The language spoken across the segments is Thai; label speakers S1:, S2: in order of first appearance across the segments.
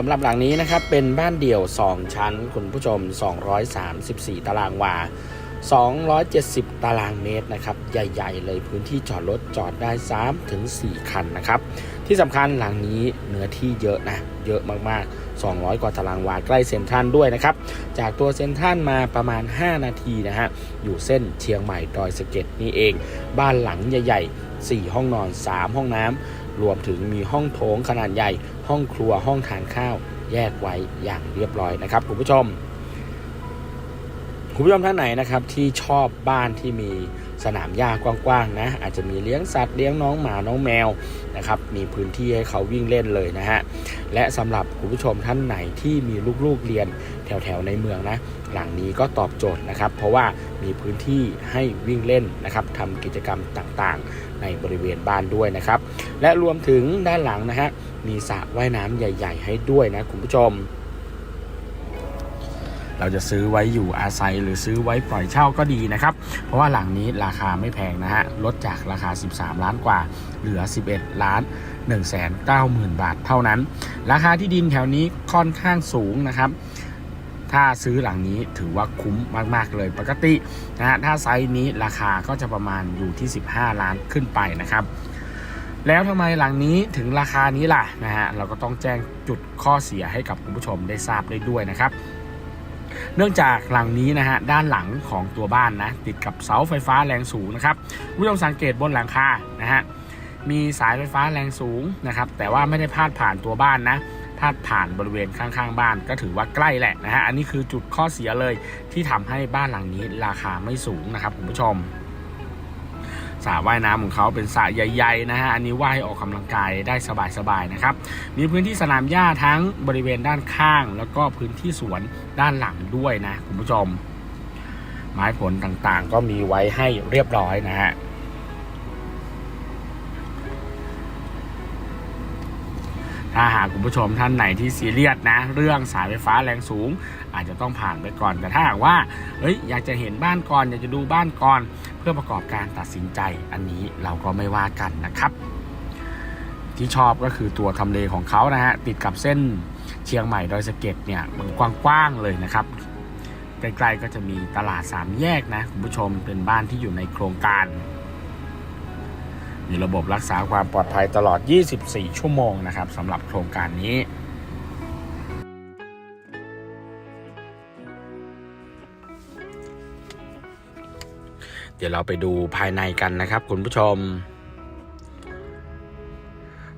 S1: สำหรับหลังนี้นะครับเป็นบ้านเดี่ยว 2 ชั้น คุณผู้ชม 234 ตารางวา 270 ตารางเมตรนะครับ ใหญ่ ๆ เลยพื้นที่จอดรถจอดได้ 3 ถึง 4 คันนะครับ ที่สำคัญหลังนี้เนื้อที่เยอะนะ เยอะมากๆ 200 กว่าตารางวาใกล้เซ็นทรัลด้วยนะครับ จากตัวเซ็นทรัลมาประมาณ 5 นาทีนะฮะ อยู่เส้นเชียงใหม่ดอยสะเก็ดนี่เอง บ้านหลังใหญ่ ๆ 4 ห้องนอน 3 ห้องน้ำ รวมถึงมีห้องโถงขนาดใหญ่ ห้องครัวห้องทานข้าว แยกไว้อย่างเรียบร้อยนะครับคุณผู้ชม คุณผู้ชมท่านไหนนะครับที่ชอบบ้านที่มี สนามหญ้ากว้างๆนะอาจจะมีเลี้ยงสัตว์เลี้ยงน้องหมาน้องแมวนะครับมีพื้นที่ให้เขาวิ่งเล่นเลยนะฮะและสำหรับคุณผู้ชมท่านไหนที่มีลูกๆเรียนแถวๆในเมืองนะหลังนี้ก็ตอบโจทย์นะครับ เพราะว่ามีพื้นที่ให้วิ่งเล่นนะครับทำกิจกรรมต่างๆ ในบริเวณบ้านด้วยนะครับ และรวมถึงด้านหลังนะฮะมีสระว่ายน้ำใหญ่ ๆ ให้ด้วยนะคุณผู้ชม เราจะซื้อไว้อยู่อาศัยหรือซื้อไว้ปล่อยเช่าก็ดีนะครับ เพราะว่าหลังนี้ราคาไม่แพงนะฮะลดจากราคา 13 ล้านกว่า เหลือ 11 ล้าน 1 9 0 0 0 0 บาทเท่านั้น ราคาที่ดินแถวนี้ค่อนข้างสูงนะครับถ้าซื้อหลังนี้ถือว่าคุ้มมาก ๆ เลยปกตินะฮะถ้าไซส์นี้ราคาก็จะประมาณอยู่ที่ 15 ล้านขึ้นไปนะครับ แล้วทำไมหลังนี้ถึงราคานี้ล่ะนะฮะเราก็ต้องแจ้งจุดข้อเสียให้กับคุณผู้ชมได้ทราบได้ด้วยนะครับ เนื่องจากหลังนี้นะฮะด้านหลังของตัวบ้านนะติดกับเสาไฟฟ้าแรงสูงนะครับผู้ชมสังเกตบนหลังคานะฮะมีสายไฟฟ้าแรงสูงนะครับแต่ว่าไม่ได้พาดผ่านตัวบ้านนะพาดผ่านบริเวณข้างๆ บ้านก็ถือว่าใกล้แหละนะฮะอันนี้คือจุดข้อเสียเลยที่ทำให้บ้านหลังนี้ราคาไม่สูงนะครับคุณผู้ชม สระว่ายน้ำของเขาเป็นสระใหญ่ๆนะฮะอันนี้ว่ายออกกำลังกายได้สบายๆนะครับมีพื้นที่สนามหญ้าทั้งบริเวณด้านข้าง แล้วก็พื้นที่สวนด้านหลังด้วยนะคุณผู้ชม ไม้ผลต่างๆ ก็มีไว้ให้เรียบร้อยนะฮะ ถ้าหากคุณผู้ชมท่านไหนที่ซีเรียสนะ เรื่องสายไฟฟ้าแรงสูง อาจจะต้องผ่านไปก่อน แต่ถ้าหากว่าเฮ้ยอยากจะเห็นบ้านก่อน อยากจะดูบ้านก่อน เพื่อประกอบการตัดสินใจ อันนี้เราก็ไม่ว่ากันนะครับ ที่ชอบก็คือตัวทำเลของเขานะฮะติดกับเส้นเชียงใหม่ดอยสะเก็ดเนี่ยมันกว้างๆเลยนะครับใกล้ๆก็จะมีตลาดสามแยกนะคุณผู้ชมเป็นบ้านที่อยู่ในโครงการ มีระบบรักษาความปลอดภัยตลอด 24 ชั่วโมงนะครับสำหรับโครงการนี้เดี๋ยวเราไปดูภายในกันนะครับ คุณผู้ชม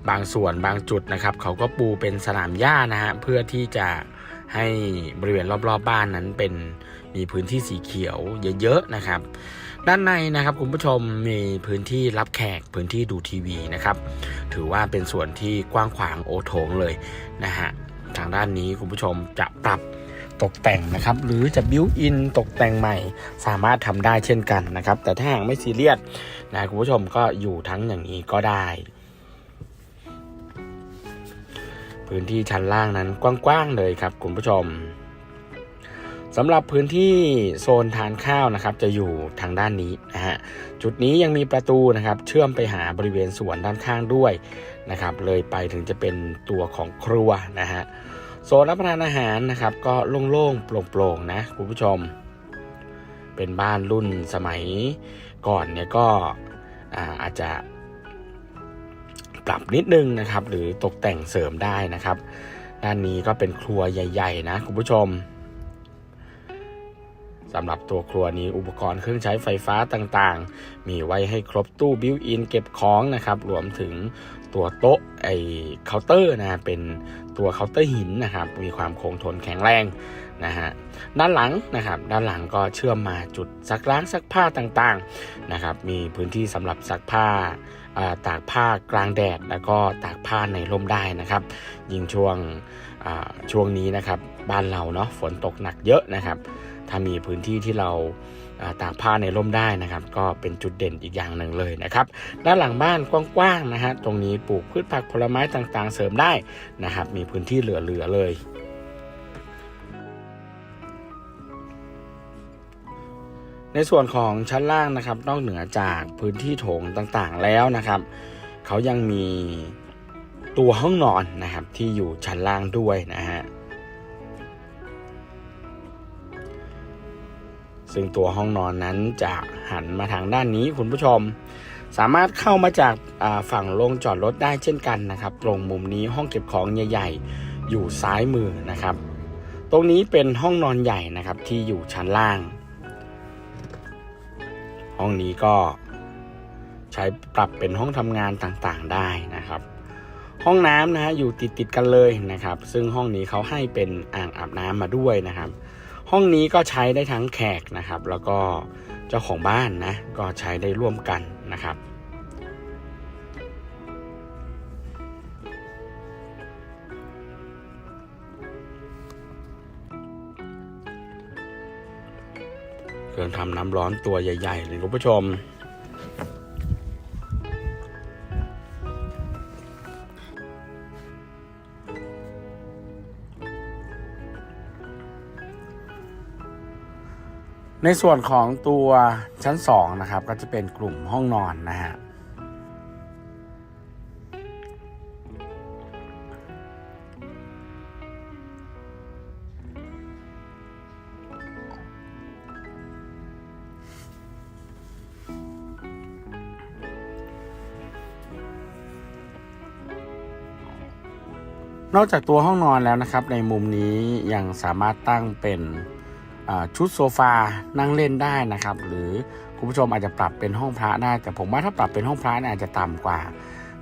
S1: บางส่วนบางจุดนะครับ เขาก็ปูเป็นสนามหญ้านะฮะเพื่อที่จะให้บริเวณรอบๆบบ้านนั้นเป็นมีพื้นที่สีเขียวเยอะๆนะครับ ด้านในนะครับคุณผู้ชมมีพื้นที่รับแขกพื้นที่ดูทีวีนะครับ ถือว่าเป็นส่วนที่กว้างขวางโอโถงเลยนะฮะทางด้านนี้คุณผู้ชมจะปรับตกแต่งนะครับ หรือจะบิวอินตกแต่งใหม่ สามารถทำได้เช่นกันนะครับ แต่ถ้าหากไม่ซีเรียสนะคุณผู้ชมก็อยู่ทั้งอย่างนี้ก็ได้ พื้นที่ชั้นล่างนั้นกว้างๆเลยครับคุณผู้ชม สำหรับพื้นที่โซนทานข้าวนะครับ จะอยู่ทางด้านนี้นะฮะจุดนี้ยังมีประตูนะครับ เชื่อมไปหาบริเวณสวนด้านข้างด้วยนะครับ เลยไปถึงจะเป็นตัวของครัวนะฮะโซนรับประทานอาหารนะครับ ก็โล่งๆโปร่งๆนะคุณผู้ชม เป็นบ้านรุ่นสมัยก่อนเนี่ยก็อาอาจจะปรับนิดนึงนะครับ หรือตกแต่งเสริมได้นะครับ ด้านนี้ก็เป็นครัวใหญ่ ๆ นะคุณผู้ชม สำหรับตัวครัวนี้อุปกรณ์เครื่องใช้ไฟฟ้าต่างๆ มีไว้ให้ครบตู้บิวอินเก็บของนะครับ รวมถึงตัวโต๊ะไอเคาน์เตอร์นะเป็นตัวเคาน์เตอร์หินนะครับ มีความคงทนแข็งแรงนะฮะด้านหลังนะครับ ด้านหลังก็เชื่อมมาจุดซักล้างซักผ้าต่างๆนะครับ มีพื้นที่สำหรับซักผ้าตากผ้ากลางแดด แล้วก็ตากผ้าในร่มได้นะครับ ยิ่งช่วงช่วงนี้นะครับ บ้านเราเนาะฝนตกหนักเยอะนะครับ ถ้ามีพื้นที่ที่เราตากผ้าในร่มได้นะครับ ก็เป็นจุดเด่นอีกอย่างหนึ่งเลยนะครับ ด้านหลังบ้านกว้างๆนะฮะตรงนี้ปลูกพืชผักผลไม้ต่างๆ เสริมได้นะครับ มีพื้นที่เหลือๆเลยในส่วนของชั้นล่างนะครับ นอกเหนือจากพื้นที่โถงต่างๆแล้วนะครับ เขายังมีตัวห้องนอนนะครับที่อยู่ชั้นล่างด้วยนะฮะ ซึ่งตัวห้องนอนนั้นจะหันมาทางด้านนี้คุณผู้ชม สามารถเข้ามาจากฝั่งลงจอดรถได้เช่นกันนะครับ ตรงมุมนี้ห้องเก็บของใหญ่ ๆ อยู่ซ้ายมือนะครับ ตรงนี้เป็นห้องนอนใหญ่นะครับที่อยู่ชั้นล่าง ห้องนี้ก็ใช้ปรับเป็นห้องทำงานต่างๆได้นะครับ ห้องน้ำนะฮะอยู่ติดติดๆกันเลยนะครับ ซึ่งห้องนี้เขาให้เป็นอ่างอาบน้ำมาด้วยนะครับ ห้องนี้ก็ใช้ได้ทั้งแขกนะครับ แล้วก็เจ้าของบ้านนะก็ใช้ได้ร่วมกันนะครับ เครื่องทำน้ำร้อนตัวใหญ่ๆเลยคุณผู้ชม ในส่วนของตัวชั้น 2 นะครับ ก็จะเป็นกลุ่มห้องนอนนะฮะนอกจากตัวห้องนอนแล้วนะครับ ในมุมนี้ยังสามารถตั้งเป็น ชุดโซฟานั่งเล่นได้นะครับ หรือคุณผู้ชมอาจจะปรับเป็นห้องพระได้แต่ผมว่าถ้าปรับเป็นห้องพระเนี่ยอาจจะต่ำกว่า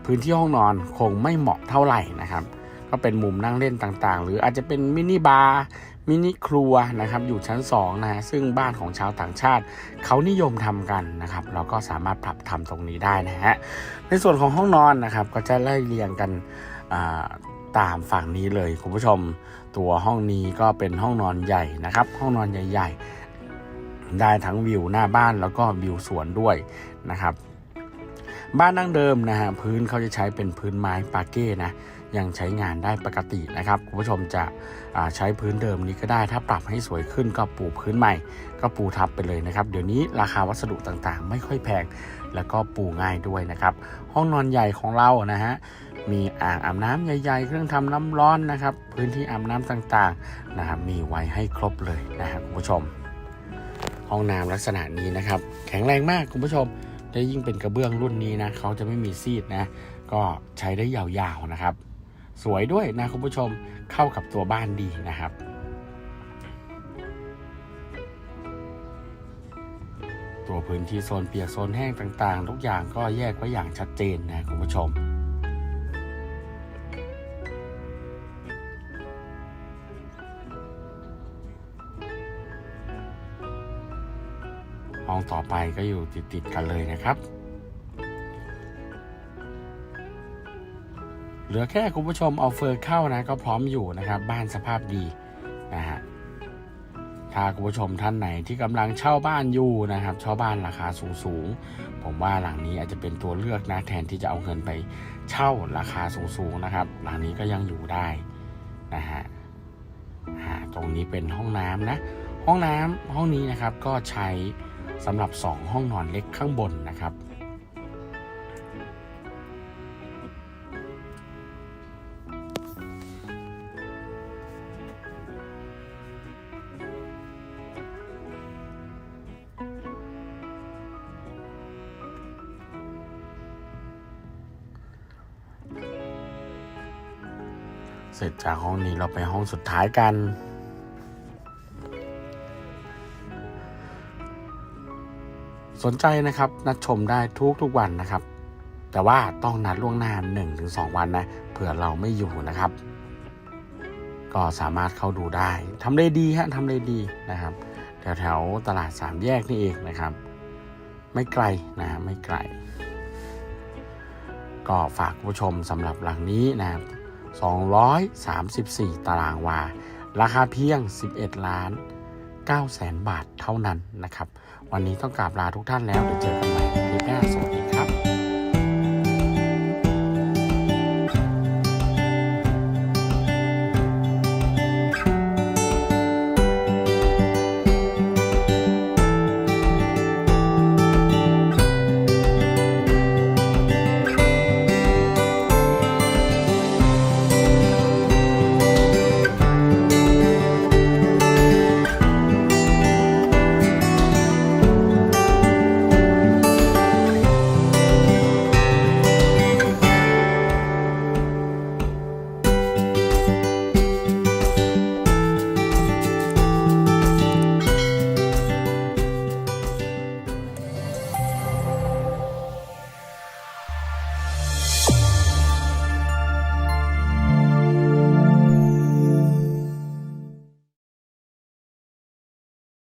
S1: พื้นที่ห้องนอนคงไม่เหมาะเท่าไหร่นะครับ ก็เป็นมุมนั่งเล่นต่างๆ หรืออาจจะเป็นมินิบาร์มินิครัวนะครับอยู่ชั้น2นะฮะซึ่งบ้านของชาวต่างชาติ เขานิยมทำกันนะครับ เราก็สามารถปรับทำตรงนี้ได้นะฮะในส่วนของห้องนอนนะครับ ก็จะไล่เรียงกันอ่า ตามฝั่งนี้เลยคุณผู้ชม ตัวห้องนี้ก็เป็นห้องนอนใหญ่นะครับ ห้องนอนใหญ่ ๆ ได้ทั้งวิวหน้าบ้านแล้วก็วิวสวนด้วยนะครับ บ้านดั้งเดิมนะฮะพื้นเขาจะใช้เป็นพื้นไม้ปาเก้นะ ยังใช้งานได้ปกตินะครับคุณผู้ชมจะใช้พื้นเดิมนี้ก็ได้ถ้าปรับให้สวยขึ้นก็ปูพื้นใหม่ ก็ปูทับไปเลยนะครับ เดี๋ยวนี้ราคาวัสดุต่างๆ ไม่ค่อยแพง แล้วก็ปูง่ายด้วยนะครับ ห้องนอนใหญ่ของเรานะฮะมีอ่างอาบน้ำใหญ่ๆ เครื่องทำน้ำร้อนนะครับ พื้นที่อาบน้ำต่างๆนะครับมีไว้ให้ครบเลยนะครับคุณผู้ชม ห้องน้ำลักษณะนี้นะครับ แข็งแรงมากคุณผู้ชมและยิ่งเป็นกระเบื้องรุ่นนี้นะเขาจะไม่มีซีดนะ ก็ใช้ได้ยาวๆนะครับ สวยด้วยนะคุณผู้ชมเข้ากับตัวบ้านดีนะครับตัวพื้นที่โซนเปียกโซนแห้งต่างๆ ทุกอย่างก็แยกไว้อย่างชัดเจนนะคุณผู้ชม ห้องต่อไปก็อยู่ติดๆกันเลยนะครับ เหลือแค่คุณผู้ชมเอาเฟอร์เข้านะก็พร้อมอยู่นะครับบ้านสภาพดีนะฮะถ้าคุณผู้ชมท่านไหนที่กำลังเช่าบ้านอยู่นะครับเช่าบ้านราคาสูงๆผมว่าหลังนี้อาจจะเป็นตัวเลือกนะแทนที่จะเอาเงินไปเช่าราคาสูงๆนะครับ หลังนี้ก็ยังอยู่ได้นะฮะตรงนี้เป็นห้องน้ำนะ ห้องน้ำห้องนี้นะครับก็ใช้สำหรับ 2 ห้องนอนเล็กข้างบนนะครับ เสร็จจากห้องนี้เราไปห้องสุดท้ายกัน สนใจนะครับนัดชมได้ทุกทุกวันนะครับ แต่ว่าต้องนัดล่วงหน้า 1-2 วันนะเผื่อเราไม่อยู่นะครับ ก็สามารถเข้าดูได้ทำได้ดีฮะทำได้ดีนะครับ แถวแถวตลาดสามแยกนี่เองนะครับ ไม่ไกลนะไม่ไกล ก็ฝากผู้ชมสำหรับหลังนี้นะครับ 234 ตารางวา ราคาเพียง 11 ล้าน9แสนบาทเท่านั้นนะครับ วันนี้ต้องกราบลาทุกท่านแล้วเดี๋ยวเจอกันใหม่คลิปหน้าสวัสดีครับ